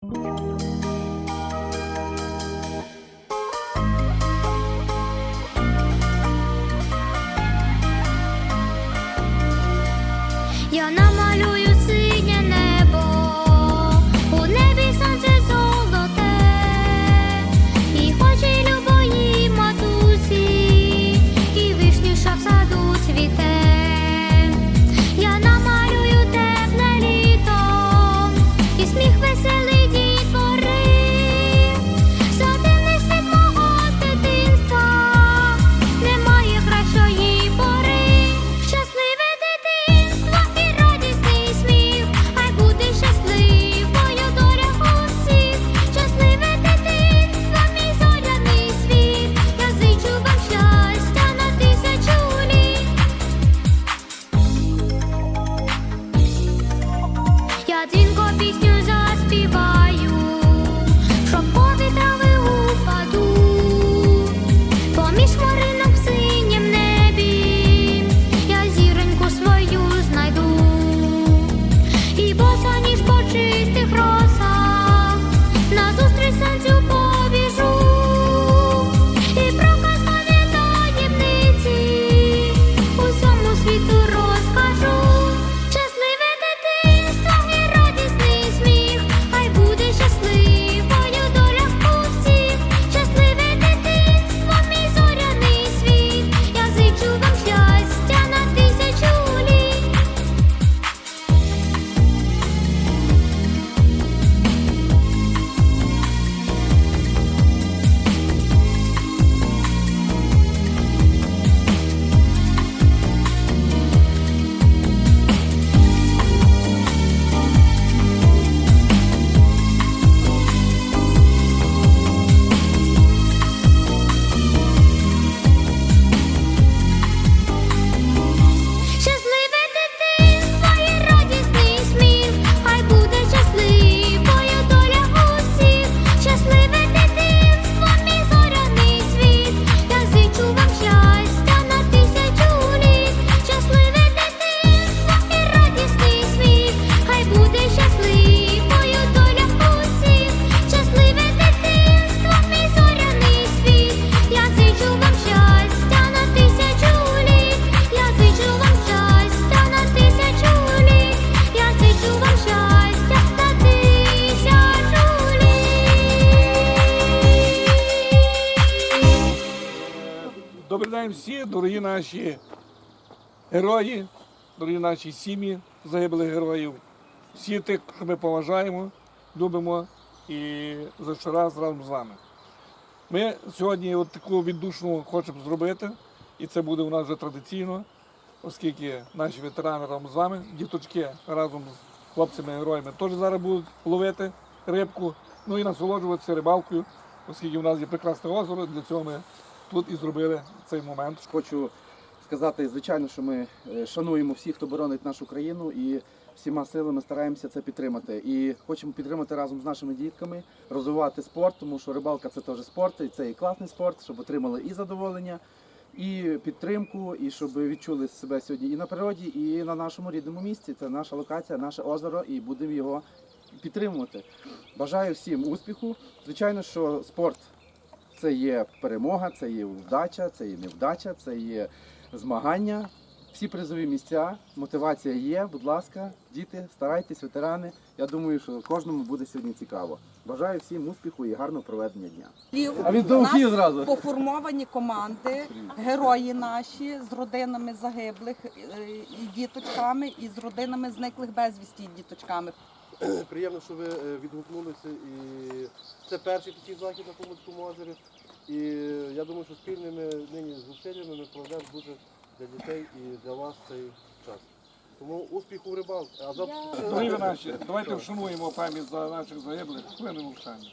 Я Добрий день всі, дорогі наші герої, дорогі наші сім'ї загиблих героїв. Всі тих, що ми поважаємо, любимо і за щораз разом з вами. Ми сьогодні от таку віддушну хочемо зробити, і це буде у нас вже традиційно, оскільки наші ветерани разом з вами, діточки разом з хлопцями-героями теж зараз будуть ловити рибку, ну і насолоджуватися рибалкою, оскільки у нас є прекрасне озеро, для цього ми тут і зробили цей момент. Хочу сказати, звичайно, що ми е, шануємо всіх, хто боронить нашу країну, і всіма силами стараємося це підтримати. І хочемо підтримати разом з нашими дітками, розвивати спорт, тому що рибалка це теж спорт, і це і класний спорт, щоб отримали і задоволення, і підтримку, і щоб відчули себе сьогодні і на природі, і на нашому рідному місці. Це наша локація, наше озеро, і будемо його підтримувати. Бажаю всім успіху. Звичайно, що спорт це є перемога, це є вдача, це є невдача, це є змагання. Всі призові місця, мотивація є. Будь ласка, діти, старайтесь, ветерани. Я думаю, що кожному буде сьогодні цікаво. Бажаю всім успіху і гарного проведення дня. А він У нас зразу. поформовані команди, герої наші з родинами загиблих е, і діточками, і з родинами зниклих безвісті і діточками. Приємно, що ви е, відгукнулися і це перший такий захід на Комутському озері. І я думаю, що спільними нині зусиллями ми проведемо дуже для дітей і для вас цей час. Тому успіху в рибалці. А за Дорогі наші, давайте вшануємо пам'ять за наших загиблих хвилиною мовчання.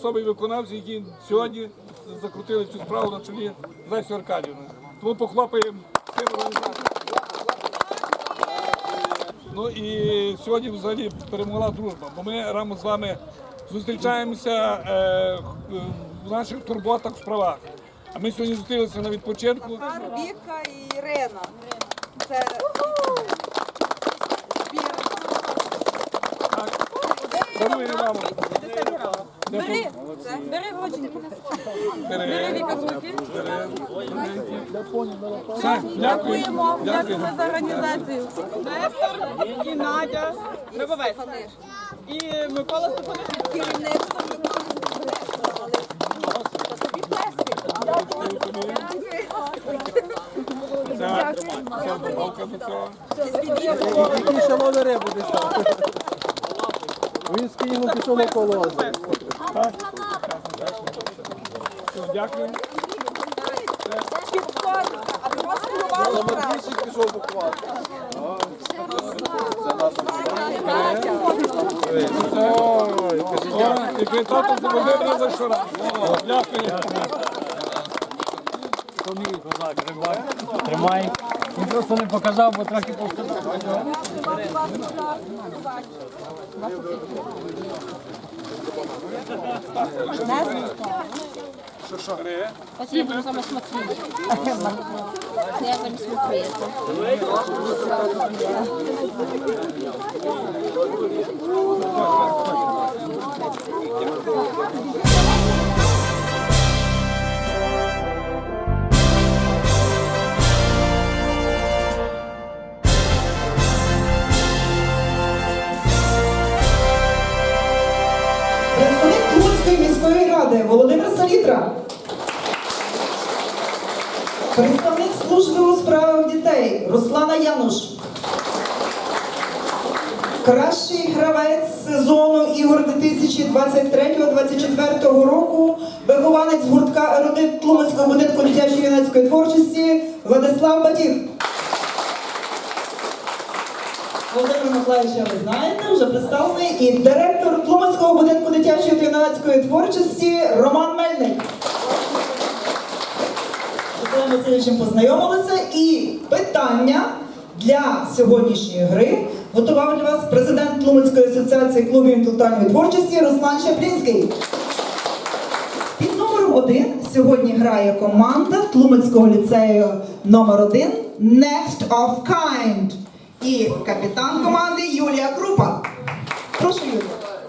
Особи виконавці, які сьогодні закрутили цю справу на чолі з Лесю Аркадівною. Тому похлопаємо цим організаціям. Ну і сьогодні взагалі перемогла дружба, бо ми разом з вами зустрічаємося е, в наших турботах, справах. А ми сьогодні зустрілися на відпочинку. Віка і Ірина. Це збір. Даруємо вам. Бери, бери родинку. Бери Віка. Дякуємо. Дякуємо за організацію. Нестор і Надя Грибовець. І Микола Степанович. Керівництво. Це, добавка до цього. Який ловить рибу десь там. Він з Києву пішов на колози. Все, Дякую. Керувала пішов буквально. О, і квітати за за щора. Дякую. Тримай. Він просто не показав, бо трохи повстав. Спасибо, вы самый смачный. Я вам смотрю это. Представник Ради Володимир Салітра. Представник служби у справах дітей Руслана Януш. Кращий гравець сезону ігор 2023-2024 року вихованець гуртка ерудит Тлумацького будинку дитячої юнацької творчості Владислав Батіх. Володимир Миколаївича ви знаєте, вже представлений і директор Тлумацького будинку дитячої та юнацької творчості Роман Мельник. З Васильовичем познайомилися і питання для сьогоднішньої гри готував для вас президент Тлумацької асоціації клубів інтелектуальної творчості Руслан Шаплінський. Під номером один сьогодні грає команда Тлумацького ліцею номер 1 Next of Kind. І капітан команди Юлія Крупа. Прошу Юлія.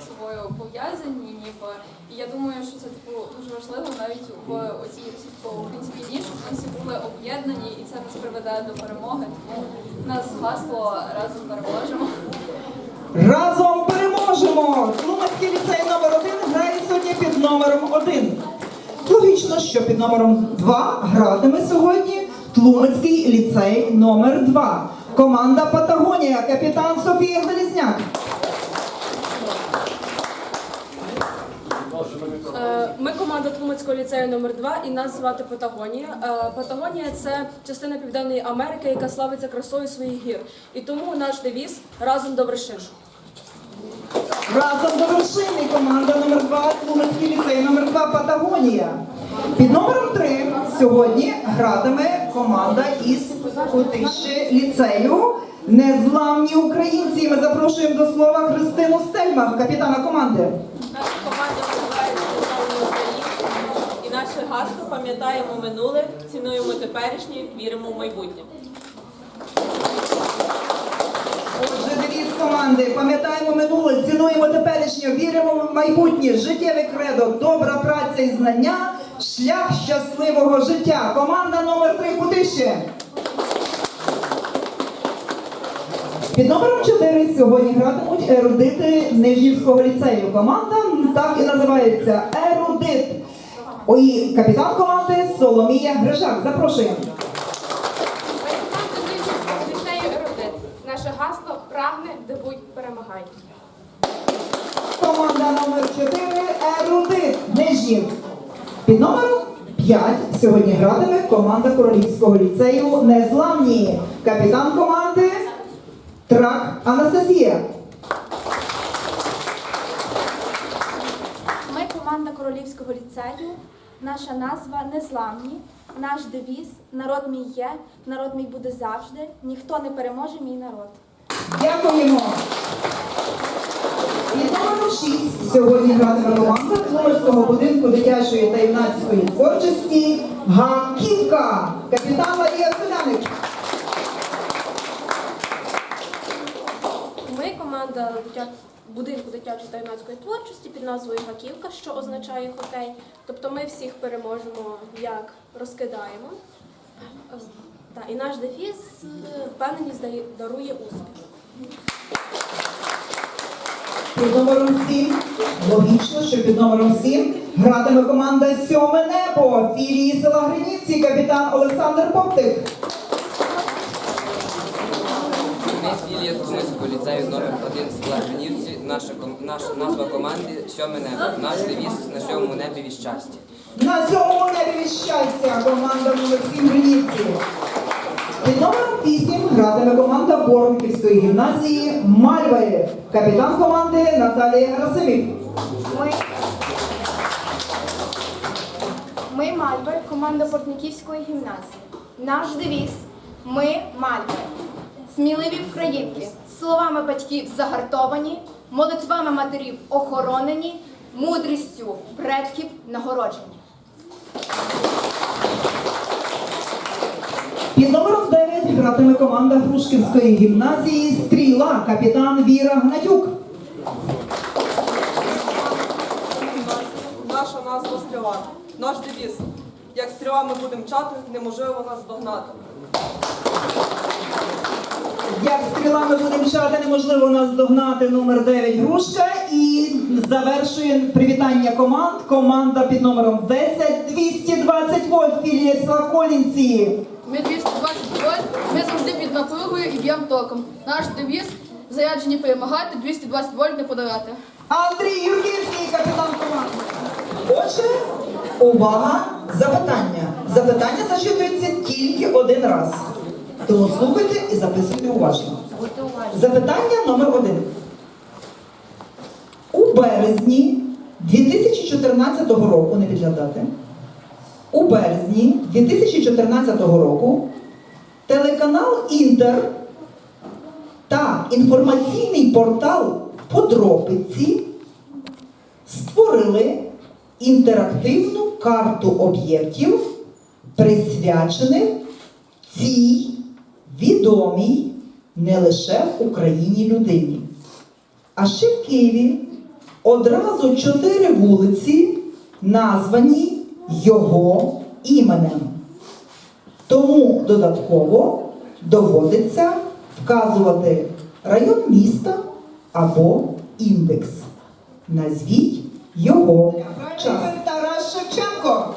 собою пов'язані, ніби. І я думаю, що це типу дуже важливо навіть в оцій російсько-українській війні, щоб ми всі були об'єднані, і це нас приведе до перемоги. Тому в нас гасло разом переможемо. Разом переможемо! Тлумацький ліцей номер 1 грає сьогодні під номером 1. Логічно, що під номером 2 гратиме сьогодні Тлумацький ліцей номер 2. Команда Патагонія, капітан Софія Залізняк. Е, Ми команда Тлумацького ліцею номер 2 і нас звати Патагонія. Е, Патагонія це частина Південної Америки, яка славиться красою своїх гір. І тому наш девіз разом до вершин. Разом до вершини команда номер 2 Тлумацький ліцей номер 2 Патагонія. Під номером 3 сьогодні гратиме команда із Кутиші ліцею. Незламні українці. Ми запрошуємо до слова Христину Стельмах, капітана команди. Наша команда називається «Державні українці». І наше гасло пам'ятаємо минуле, цінуємо теперішнє, віримо в майбутнє. Отже, девіз команди. Пам'ятаємо минуле, цінуємо теперішнє, віримо в майбутнє, життєве кредо, добра праця і знання, шлях щасливого життя. Команда номер 3 Кутиші. Під номером 4 сьогодні гратимуть ерудити Нижнівського ліцею. Команда так і називається Ерудит. Ой, капітан команди Соломія Грижак. Запрошуємо. Ліцею ерудит. Наше гасло прагне, дивуй, перемагай. Команда номер 4 Ерудит Нижнів. Під номером 5 сьогодні гратиме команда Королівського ліцею Незламні. Капітан команди Трак Анастасія. Ми команда королівського ліцею. Наша назва незламні. Наш девіз народ мій є, народ мій буде завжди. Ніхто не переможе мій народ. Дякуємо. Під номером 6 сьогодні гратиме команда Тлумерського будинку дитячої та юнацької творчості Гаківка. Капітан Марія Селяник. Ми команда будинку дитячої та юнацької творчості під назвою Гаківка, що означає хокей. Тобто ми всіх переможемо, як розкидаємо. Е, і наш дефіс е, впевненість дарує успіх. Під номером 7. Логічно, що під номером 7 гратиме команда Сьоме небо філії села Гринівці, капітан Олександр Поптик. Філія Трумицького ліцею номер 1 села Гринівці. Наша, наша назва команди Сьоме небо. Наш девіз на сьомому небі від щастя. На сьомому небі від щастя команда номер 7 Гринівці. Номером 8 гратиме команда Боронківської гімназії Мальви. Капітан команди Наталія Герасимів. Ми, ми команда Портниківської гімназії. Наш девіз Ми Мальви. Сміливі українки, словами батьків загартовані, молитвами матерів охоронені, мудрістю предків нагороджені. Під номером 9 гратиме команда Грушківської гімназії Стріла. Капітан Віра Гнатюк. Наша назва стріла. Наш девіз. Як стріла ми будемо мчати, неможливо нас догнати. Як стрілами будемо мчати, неможливо нас догнати номер 9 Грушка. І завершує привітання команд. Команда під номером 10 220 вольт філія села Колінці. Ми 220 вольт, ми завжди під і б'ємо током. Наш девіз заряджені перемагати, 220 вольт не подавати. Андрій Юрківський, капітан команди. Отже, увага, запитання. Запитання зачитується тільки один раз. Тому слухайте і записуйте уважно. Запитання номер один. У березні 2014 року, не підглядати, у березні 2014 року телеканал Інтер та інформаційний портал Подробиці створили інтерактивну карту об'єктів, присвячених цій відомій не лише в Україні людині. А ще в Києві одразу чотири вулиці названі його іменем. Тому додатково доводиться вказувати район міста або індекс. Назвіть його час. Тарас Шевченко.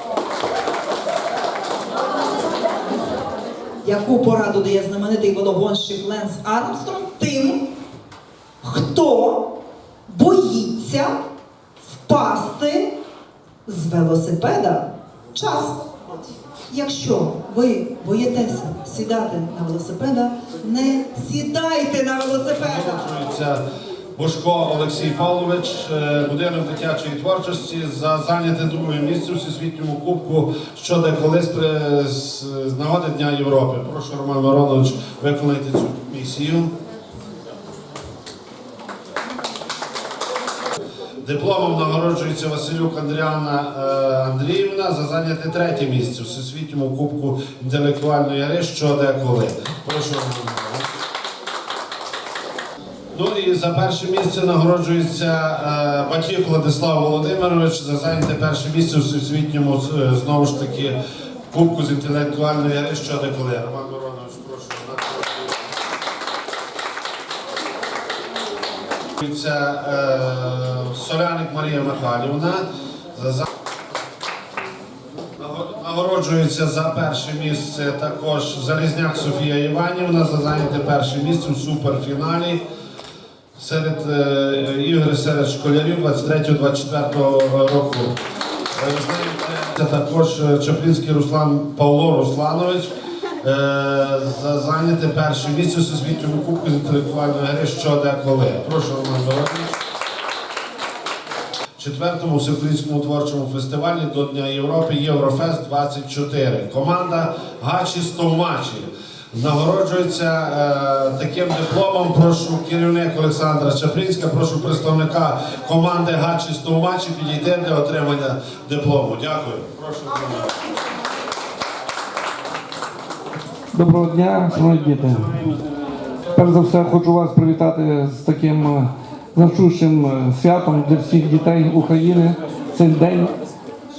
Яку пораду дає знаменитий велогонщик Ленс Армстронг тим, хто боїться впасти з велосипеда? Час. Якщо ви боїтеся сідати на велосипеда, не сідайте на велосипеда. Це Бошко Олексій Павлович, е, будинок дитячої творчості за зайняте друге місце у всесвітньому кубку щодо колись з нагоди Дня Європи. Прошу Роман Миронович виконати цю місію. Дипломом нагороджується Василюк Андріана е, Андріївна за зайняте третє місце у всесвітньому кубку інтелектуальної гри що де коли. Прошу Ну і за перше місце нагороджується е, Батьків Владислав Володимирович за зайняте перше місце у всесвітньому е, знову ж таки кубку з інтелектуальної гри що де Це Соляник Марія Михайлівна. Нагороджується за перше місце також Залізняк Софія Іванівна за зайняте перше місце у суперфіналі серед е, ігри серед школярів 23-24 року. Це також е, Чаплінський Руслан Павло Русланович е, за зайняте перше місце у всесвітньому кубку з інтелектуальної гри що де коли. Прошу Роман Дорожнич. четвертому всеукраїнському творчому фестивалі до Дня Європи Єврофест 24. Команда Гачі Стовмачі. Нагороджується е, таким дипломом. Прошу керівник Олександра Чаплінська, прошу представника команди Гачі Стовмачі підійти для отримання диплому. Дякую. Прошу. Доброго дня, шановні діти. Перш за все хочу вас привітати з таким е, значущим е, святом для всіх дітей України. Це день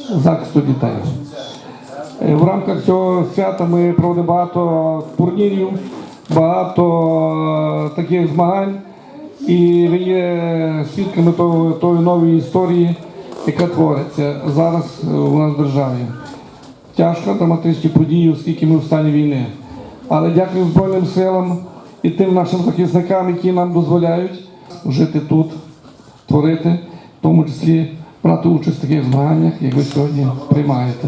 захисту дітей. Е, В рамках цього свята ми проводимо багато турнірів, багато таких змагань. І ви є свідками тої нової історії, яка твориться зараз у нас в державі тяжко драматичні події, оскільки ми в стані війни. Але дякую Збройним силам і тим нашим захисникам, які нам дозволяють жити тут, творити, в тому числі брати участь в таких змаганнях, як ви сьогодні приймаєте.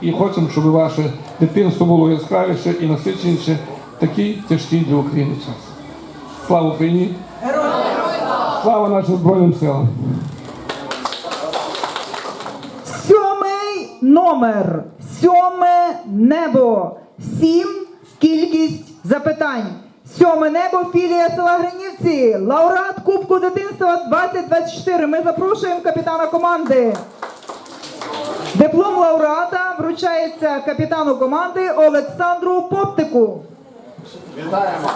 І хочемо, щоб ваше дитинство було яскравіше і насиченіше в такий тяжкий для України час. Слава Україні! Слава нашим Збройним силам! Сьомий номер. Сьоме небо. Сім кількість запитань. Сьоме небо філія села Гринівці. Лауреат Кубку дитинства 2024. Ми запрошуємо капітана команди. Диплом лауреата вручається капітану команди Олександру Поптику. Вітаємо!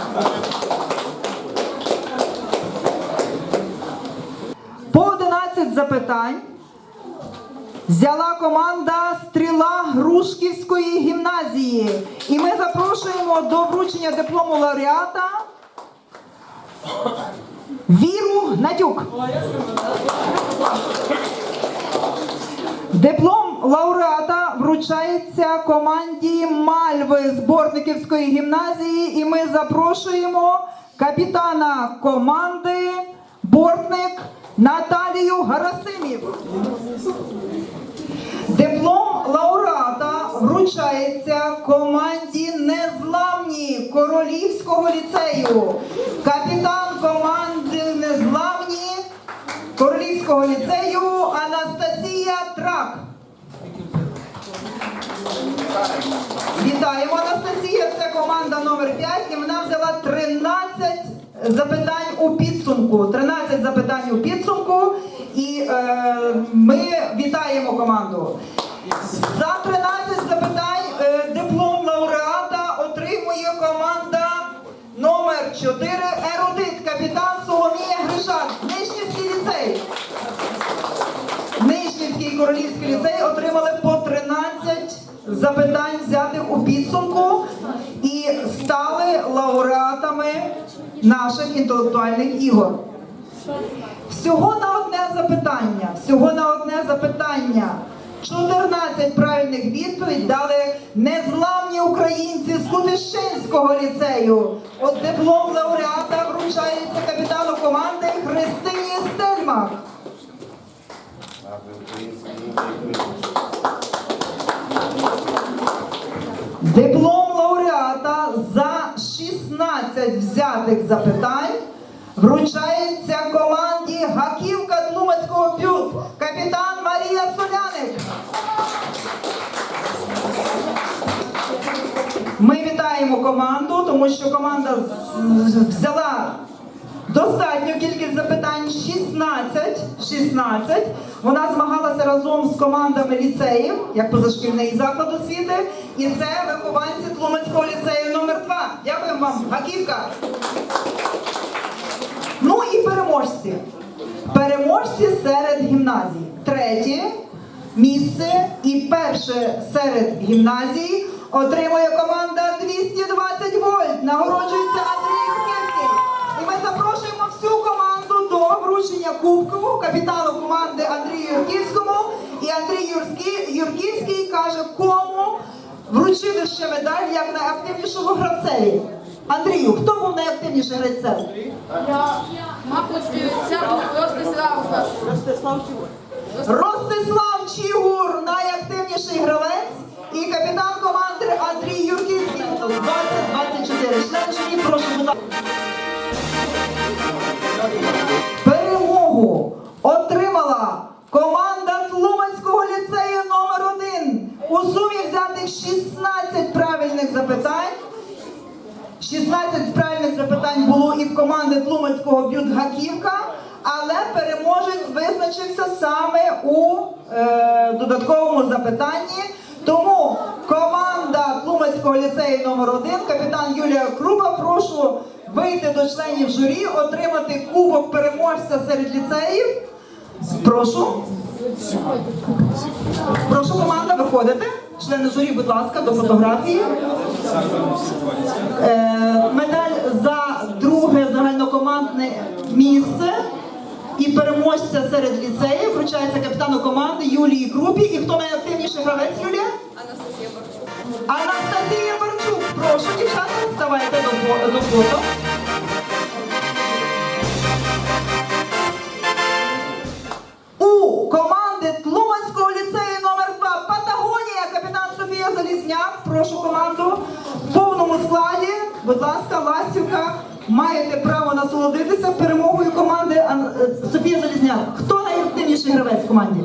По 11 запитань взяла команда Стріла Грушківської гімназії. І ми запрошуємо до вручення диплому лауреата Віру Надюк. Диплом лауреата вручається команді Мальви з Бортниківської гімназії. І ми запрошуємо капітана команди Бортник Наталію Гарасимів. Диплом лауреата вручається команді Незламні Королівського ліцею. Капітан команди Незламні Королівського ліцею Анастасія Трак. Вітаємо Анастасія. Це команда номер 5 і вона взяла 13 запитань у підсумку. 13 запитань у підсумку. І е, ми вітаємо команду. За 13 запитань е, диплом лауреата отримує команда номер 4 Ерудит, капітан Соломія Гришак, Нижнівський ліцей. Нижнівський королівський ліцей отримали по 13 запитань взятих у підсумку і стали лауреатами наших інтелектуальних ігор. Всього на одне запитання. Всього на одне запитання. 14 правильних відповідь дали незламні українці з Кутищинського ліцею. От диплом лауреата вручається капітану команди Христині Стельмах. Диплом лауреата за 16 взятих запитань вручається команді Гаківка Тлумацького пют, капітан Марія Соляник. Ми вітаємо команду, тому що команда взяла достатню кількість запитань 16. 16. Вона змагалася разом з командами ліцеїв, як позашкільний заклад освіти. І це вихованці Тлумацького ліцею номер 2 Дякуємо вам, Гаківка. Переможці. Переможці серед гімназій. Третє місце і перше серед гімназій отримує команда 220 вольт. Нагороджується Андрій Юрківський. І ми запрошуємо всю команду до вручення кубку капітану команди Андрію Юрківському. І Андрій Юрківський каже, кому вручити ще медаль як найактивнішому гравцеві. Андрію, хто був найактивніший гравцем? Я, Мабуть, це був Ростислав. ваш. Ростислав Чігур. Ростислав Чігур, найактивніший гравець і капітан команди Андрій Юрківський 2024. Член прошу будь. Перемогу отримала команда Тлуманського ліцею номер 1 У сумі взяти 16 правильних запитань було і в команди Тлумацького б'ют-гаківка, але переможець визначився саме у е, додатковому запитанні. Тому команда Тлумацького ліцею номер 1 капітан Юлія Круба, прошу вийти до членів журі, отримати кубок переможця серед ліцеїв. Прошу. Прошу команда виходити. Члени журі, будь ласка, до фотографії. Е, медаль за друге загальнокомандне місце і переможця серед ліцеїв вручається капітану команди Юлії Крупі. І хто найактивніший гравець Юлія? Анастасія Борчук. Анастасія Барчук. Прошу, дівчата, ставайте до фото. Перемогою команди Ан- е, Софія Залізняк. Хто найактивніший гравець в команді?